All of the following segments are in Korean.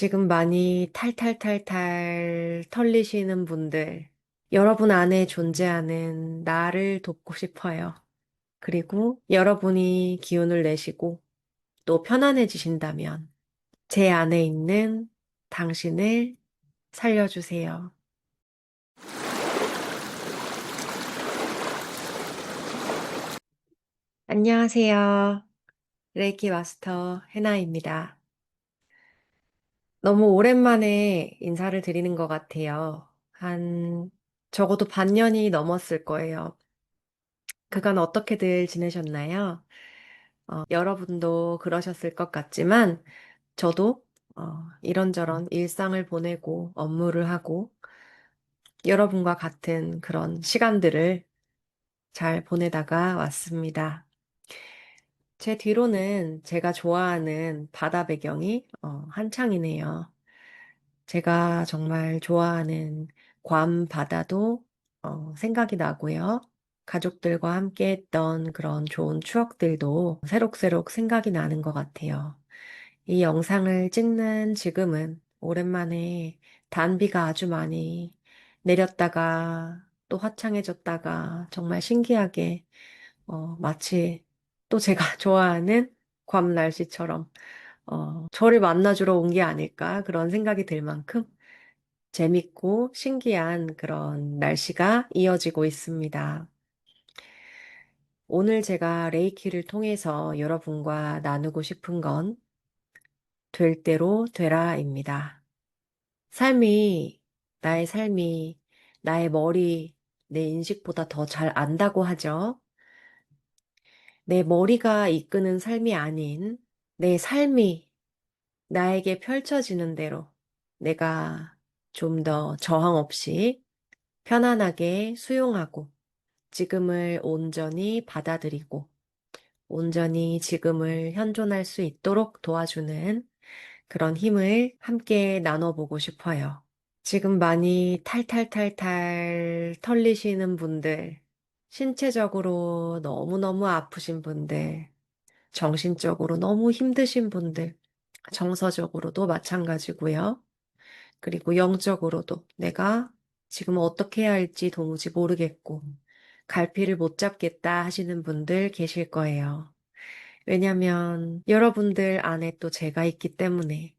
지금 많이 탈탈탈탈 털리시는 분들, 여러분 안에 존재하는 나를 돕고 싶어요. 그리고 여러분이 기운을 내시고 또 편안해지신다면 제 안에 있는 당신을 살려주세요. 안녕하세요. 레이키 마스터 해나입니다. 너무 오랜만에 인사를 드리는 것 같아요. 한 적어도 반년이 넘었을 거예요. 그간 어떻게들 지내셨나요? 어, 여러분도 그러셨을 것 같지만 저도 어, 이런저런 일상을 보내고 업무를 하고 여러분과 같은 그런 시간들을 잘 보내다가 왔습니다. 제 뒤로는 제가 좋아하는 바다 배경이 어, 한창이네요. 제가 정말 좋아하는 괌 바다도 어, 생각이 나고요. 가족들과 함께 했던 그런 좋은 추억들도 새록새록 생각이 나는 것 같아요. 이 영상을 찍는 지금은 오랜만에 단비가 아주 많이 내렸다가 또 화창해졌다가 정말 신기하게 어, 마치 또 제가 좋아하는 괌 날씨처럼 어, 저를 만나주러 온 게 아닐까 그런 생각이 들 만큼 재밌고 신기한 그런 날씨가 이어지고 있습니다. 오늘 제가 레이키를 통해서 여러분과 나누고 싶은 건 될 대로 되라입니다. 삶이, 나의 삶이 나의 머리, 내 인식보다 더 잘 안다고 하죠. 내 머리가 이끄는 삶이 아닌 내 삶이 나에게 펼쳐지는 대로 내가 좀 더 저항 없이 편안하게 수용하고 지금을 온전히 받아들이고 온전히 지금을 현존할 수 있도록 도와주는 그런 힘을 함께 나눠보고 싶어요. 지금 많이 탈탈탈탈 털리시는 분들, 신체적으로 너무너무 아프신 분들, 정신적으로 너무 힘드신 분들, 정서적으로도 마찬가지고요. 그리고 영적으로도 내가 지금 어떻게 해야 할지 도무지 모르겠고, 갈피를 못 잡겠다 하시는 분들 계실 거예요. 왜냐면 여러분들 안에 또 제가 있기 때문에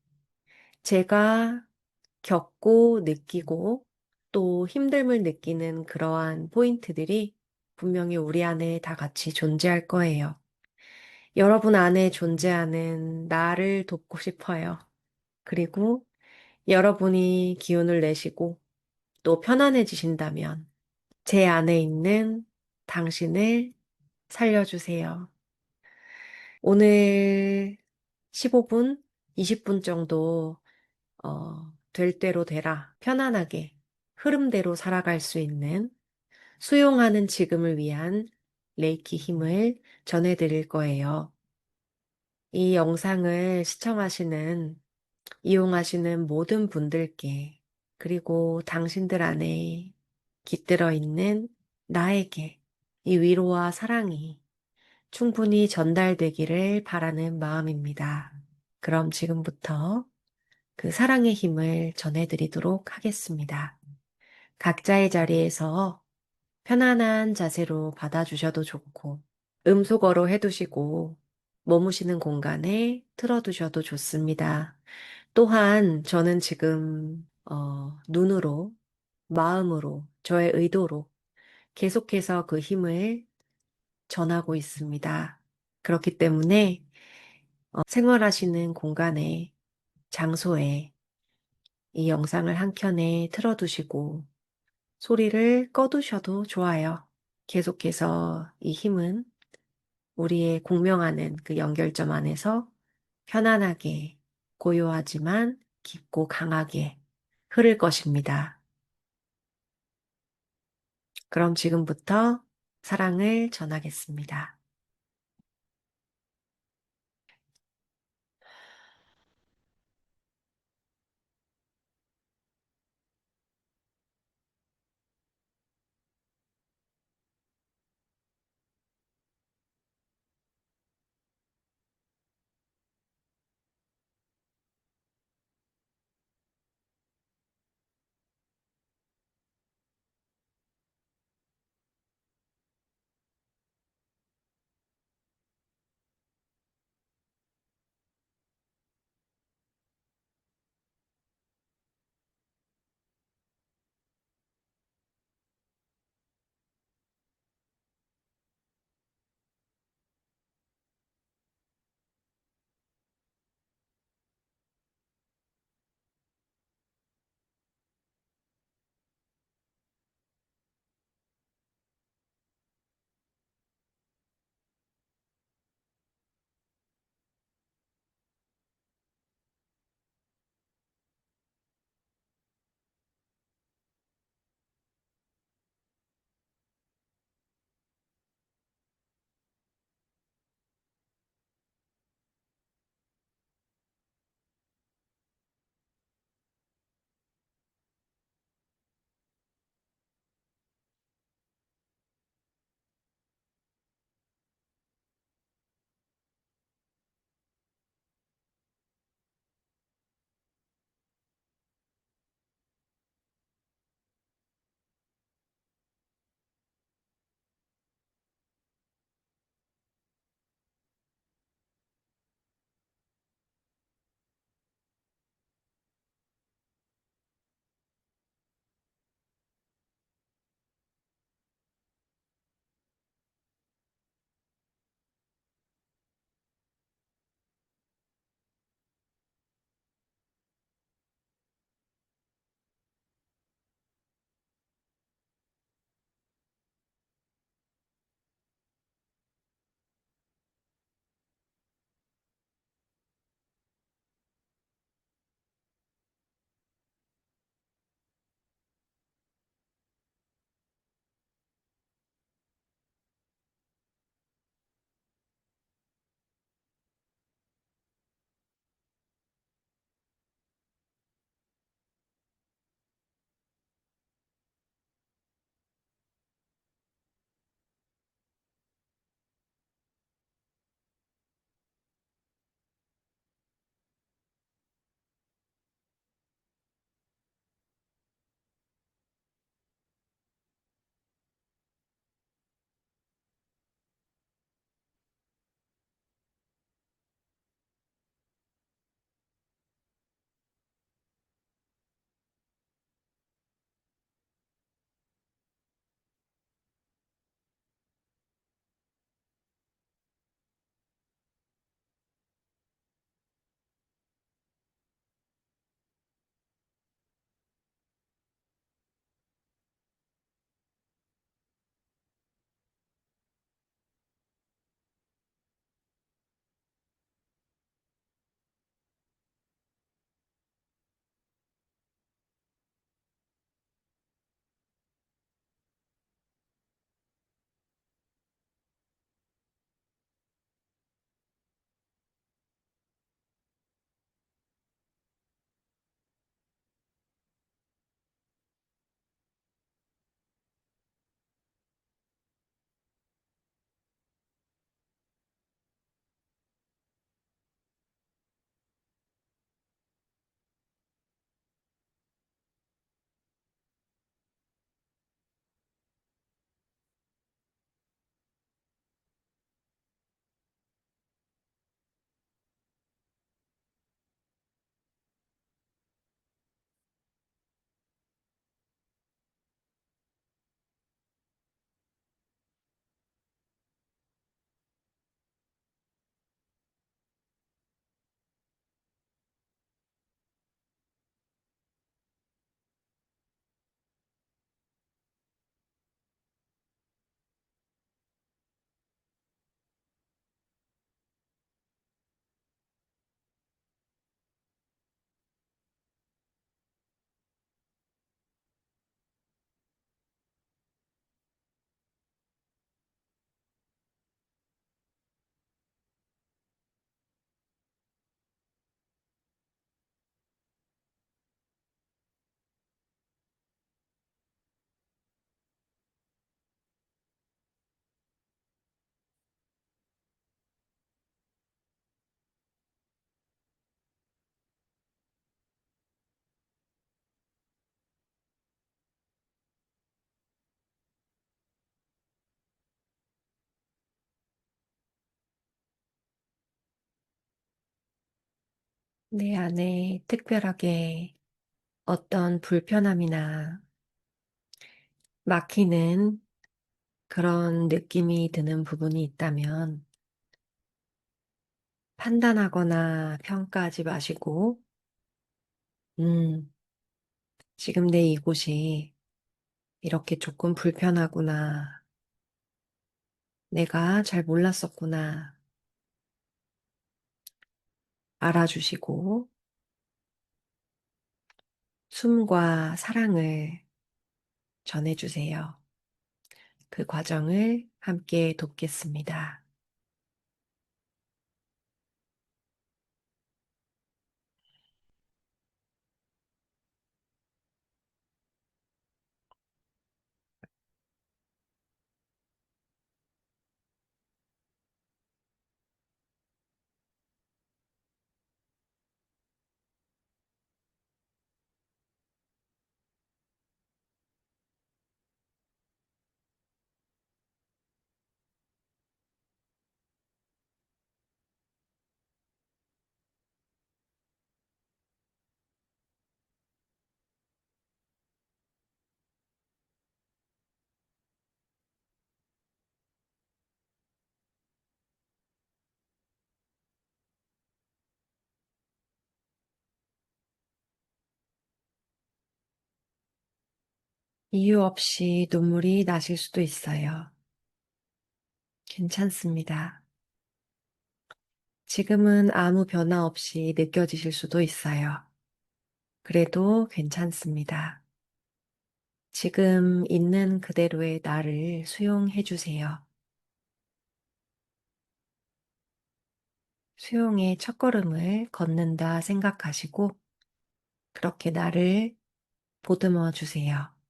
제가 겪고 느끼고 또 힘듦을 느끼는 그러한 포인트들이 분명히 우리 안에 다 같이 존재할 거예요. 여러분 안에 존재하는 나를 돕고 싶어요. 그리고 여러분이 기운을 내시고 또 편안해지신다면 제 안에 있는 당신을 살려주세요. 오늘 15분, 20분 정도 어, 될 대로 되라 편안하게 흐름대로 살아갈 수 있는 수용하는 지금을 위한 레이키 힘을 전해드릴 거예요. 이 영상을 시청하시는, 이용하시는 모든 분들께, 그리고 당신들 안에 깃들어 있는 나에게 이 위로와 사랑이 충분히 전달되기를 바라는 마음입니다. 그럼 지금부터 그 사랑의 힘을 전해드리도록 하겠습니다. 각자의 자리에서 편안한 자세로 받아주셔도 좋고, 음소거로 해두시고, 머무시는 공간에 틀어두셔도 좋습니다. 또한 저는 지금, 어, 눈으로, 마음으로, 저의 의도로 계속해서 그 힘을 전하고 있습니다. 그렇기 때문에 어, 생활하시는 공간에, 장소에 이 영상을 한 켠에 틀어두시고 소리를 꺼두셔도 좋아요. 계속해서 이 힘은 우리의 공명하는 그 연결점 안에서 편안하게, 고요하지만 깊고 강하게 흐를 것입니다. 그럼 지금부터 사랑을 전하겠습니다. 내 안에 특별하게 어떤 불편함이나 막히는 그런 느낌이 드는 부분이 있다면 판단하거나 평가하지 마시고, 음, 지금 내 이곳이 이렇게 조금 불편하구나. 내가 잘 몰랐었구나. 알아주시고, 숨과 사랑을 전해주세요. 그 과정을 함께 돕겠습니다. 이유 없이 눈물이 나실 수도 있어요. 괜찮습니다. 지금은 아무 변화 없이 느껴지실 수도 있어요. 그래도 괜찮습니다. 지금 있는 그대로의 나를 수용해 주세요. 수용의 첫걸음을 걷는다 생각하시고 그렇게 나를 보듬어 주세요.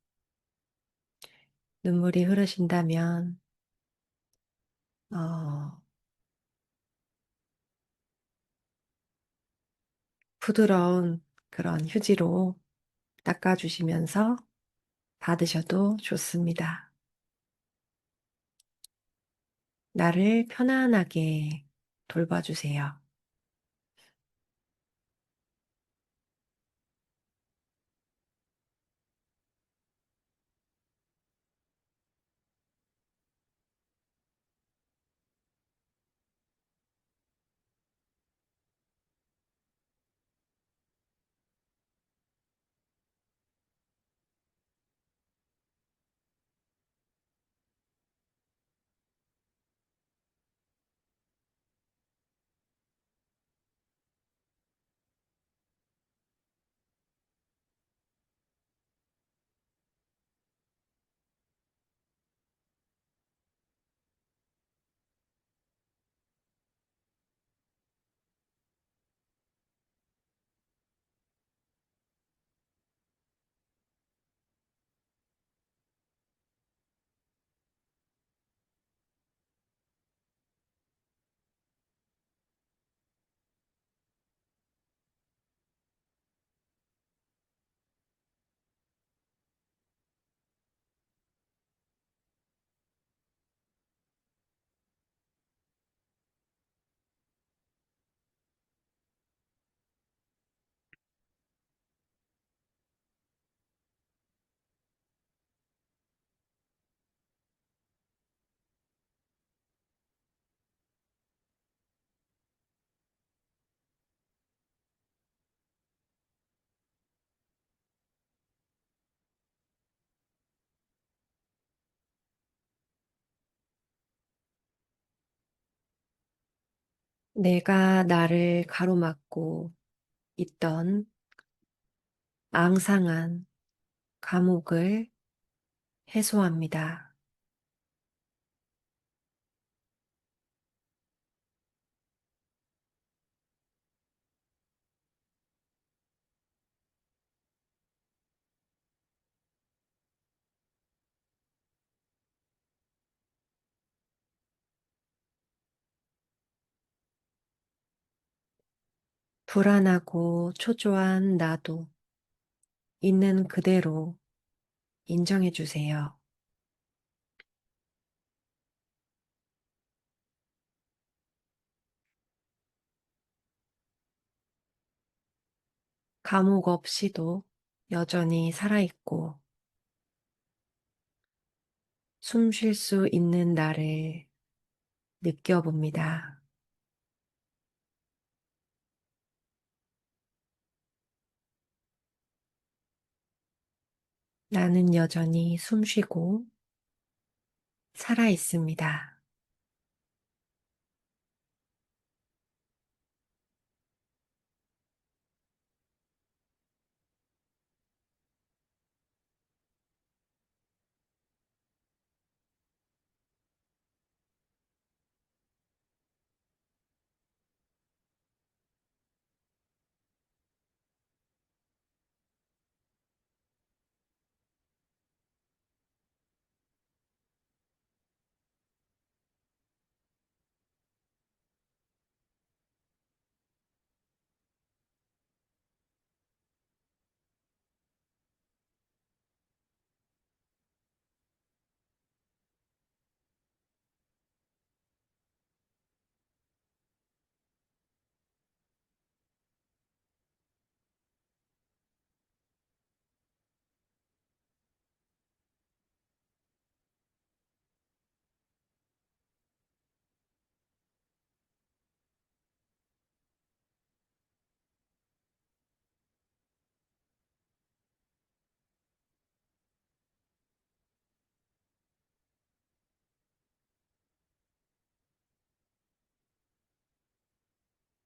눈물이 흐르신다면 어, 부드러운 그런 휴지로 닦아주시면서 받으셔도 좋습니다. 나를 편안하게 돌봐주세요. 내가 나를 가로막고 있던 앙상한 감옥을 해소합니다. 불안하고 초조한 나도 있는 그대로 인정해 주세요. 감옥 없이도 여전히 살아있고 숨 쉴 수 있는 나를 느껴봅니다. 나는 여전히 숨 쉬고 살아 있습니다.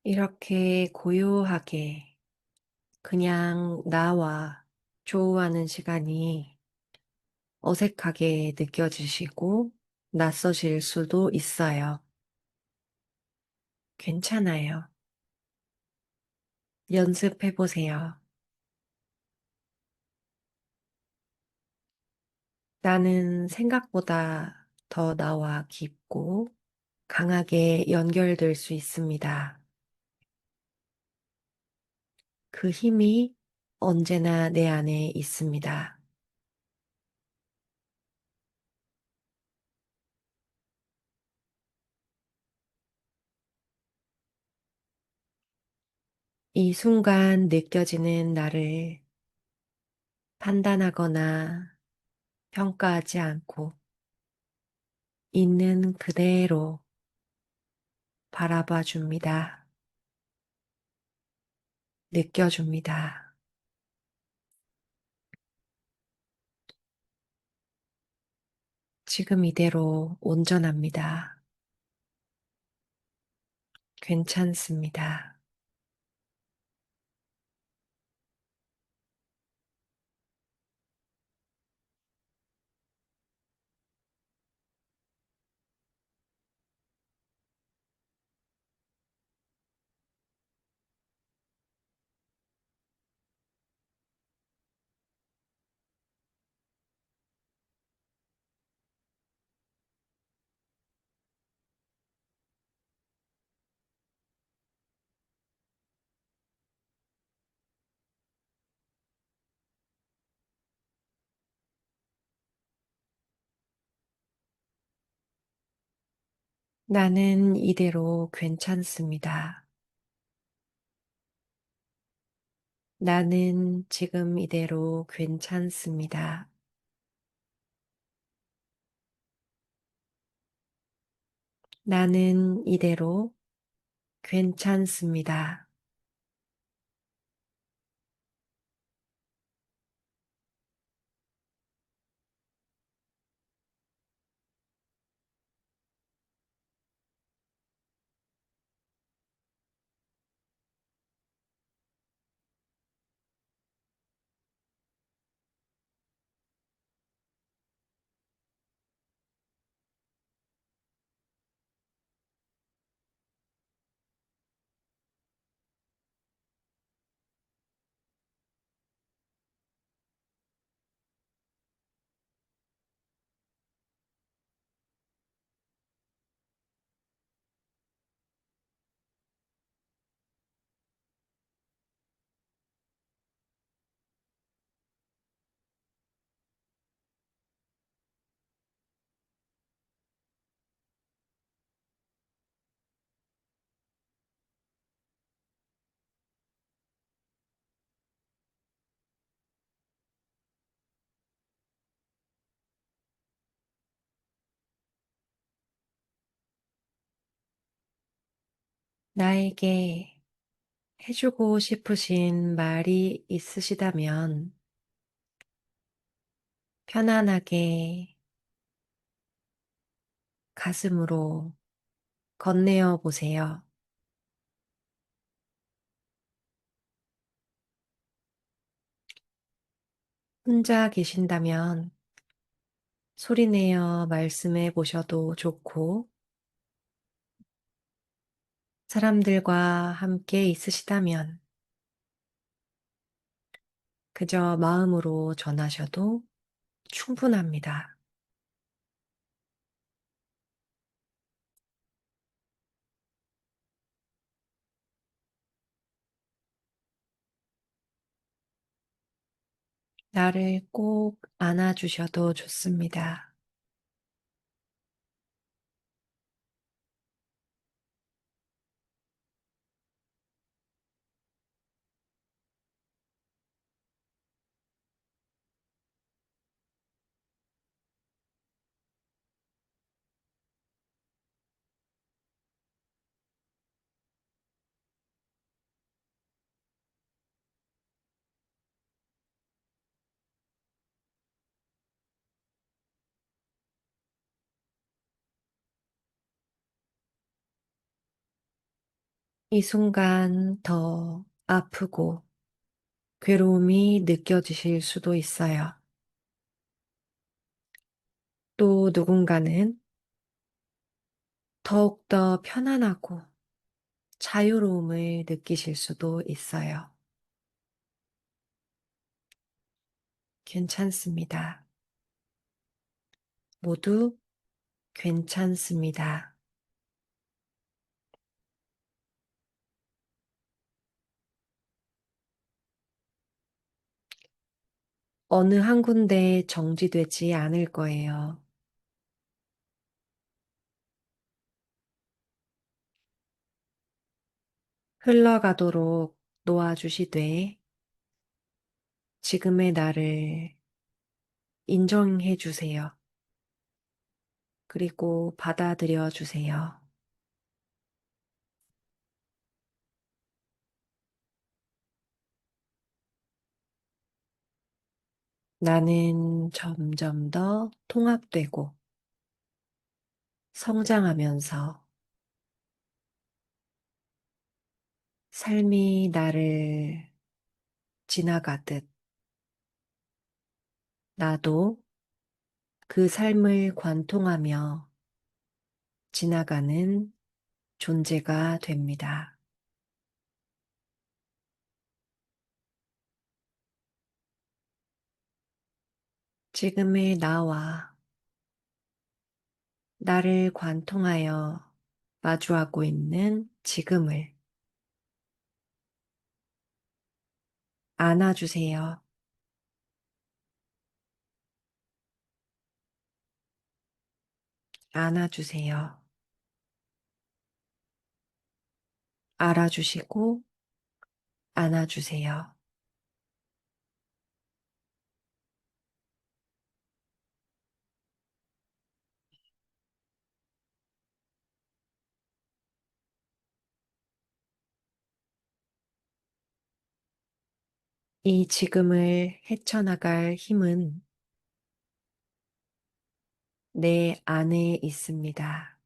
이렇게 고요하게 그냥 나와 조우하는 시간이 어색하게 느껴지시고 낯서실 수도 있어요. 괜찮아요. 연습해 보세요. 나는 생각보다 더 나와 깊고 강하게 연결될 수 있습니다. 그 힘이 언제나 내 안에 있습니다. 이 순간 느껴지는 나를 판단하거나 평가하지 않고 있는 그대로 바라봐 줍니다. 느껴줍니다. 지금 이대로 온전합니다. 괜찮습니다. 나는 이대로 괜찮습니다. 나는 지금 이대로 괜찮습니다. 나는 이대로 괜찮습니다. 나에게 해주고 싶으신 말이 있으시다면 편안하게 가슴으로 건네어 보세요. 혼자 계신다면 소리내어 말씀해 보셔도 좋고, 사람들과 함께 있으시다면 그저 마음으로 전하셔도 충분합니다. 나를 꼭 안아주셔도 좋습니다. 이 순간 더 아프고 괴로움이 느껴지실 수도 있어요. 또 누군가는 더욱더 편안하고 자유로움을 느끼실 수도 있어요. 괜찮습니다. 모두 괜찮습니다. 어느 한 군데 정지되지 않을 거예요. 흘러가도록 놓아주시되 지금의 나를 인정해 주세요. 그리고 받아들여 주세요. 나는 점점 더 통합되고 성장하면서 삶이 나를 지나가듯 나도 그 삶을 관통하며 지나가는 존재가 됩니다. 지금의 나와 나를 관통하여 마주하고 있는 지금을 안아주세요. 안아주세요. 알아주시고 안아주세요. 이 지금을 헤쳐나갈 힘은 내 안에 있습니다.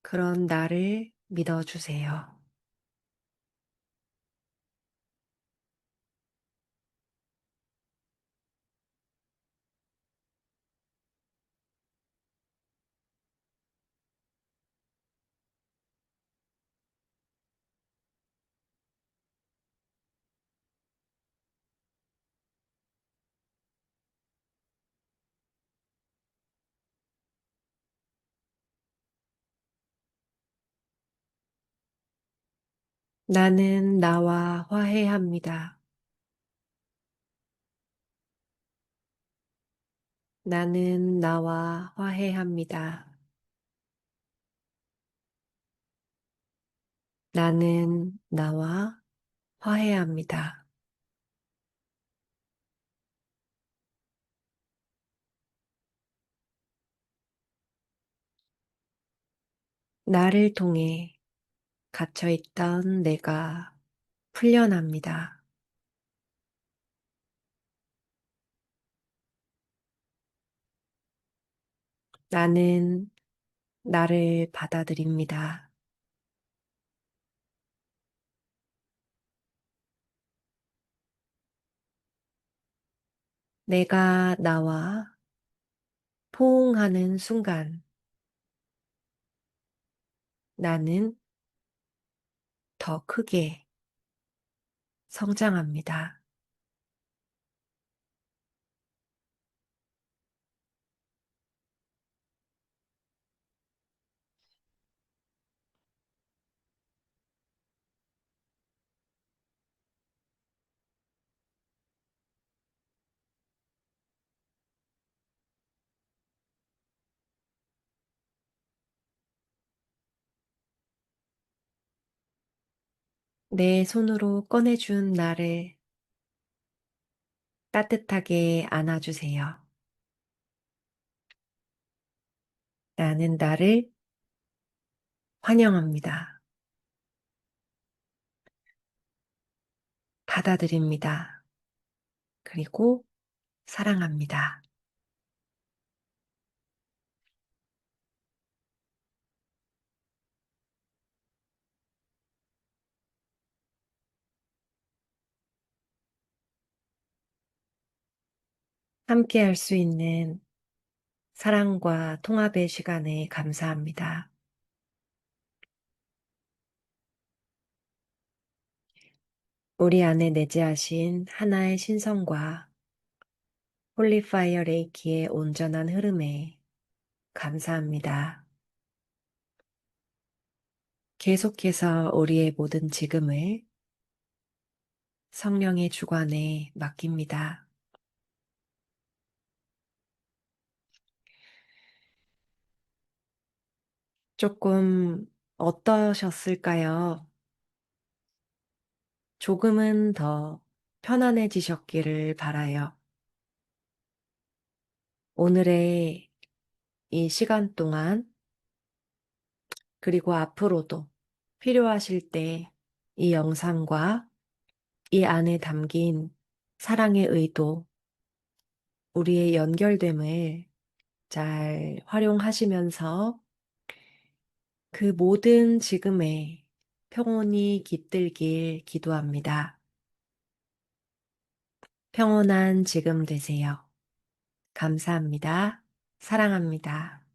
그런 나를 믿어주세요. 나는 나와 화해합니다. 나는 나와 화해합니다. 나는 나와 화해합니다. 나를 통해 갇혀있던 내가 풀려납니다. 나는 나를 받아들입니다. 내가 나와 포옹하는 순간 나는 더 크게 성장합니다. 내 손으로 꺼내준 나를 따뜻하게 안아주세요. 나는 나를 환영합니다. 받아들입니다. 그리고 사랑합니다. 함께 할 수 있는 사랑과 통합의 시간에 감사합니다. 우리 안에 내재하신 하나의 신성과 홀리파이어 레이키의 온전한 흐름에 감사합니다. 계속해서 우리의 모든 지금을 성령의 주관에 맡깁니다. 조금 어떠셨을까요? 조금은 더 편안해지셨기를 바라요. 오늘의 이 시간 동안 그리고 앞으로도 필요하실 때 이 영상과 이 안에 담긴 사랑의 의도, 우리의 연결됨을 잘 활용하시면서 그 모든 지금에 평온이 깃들길 기도합니다. 평온한 지금 되세요. 감사합니다. 사랑합니다.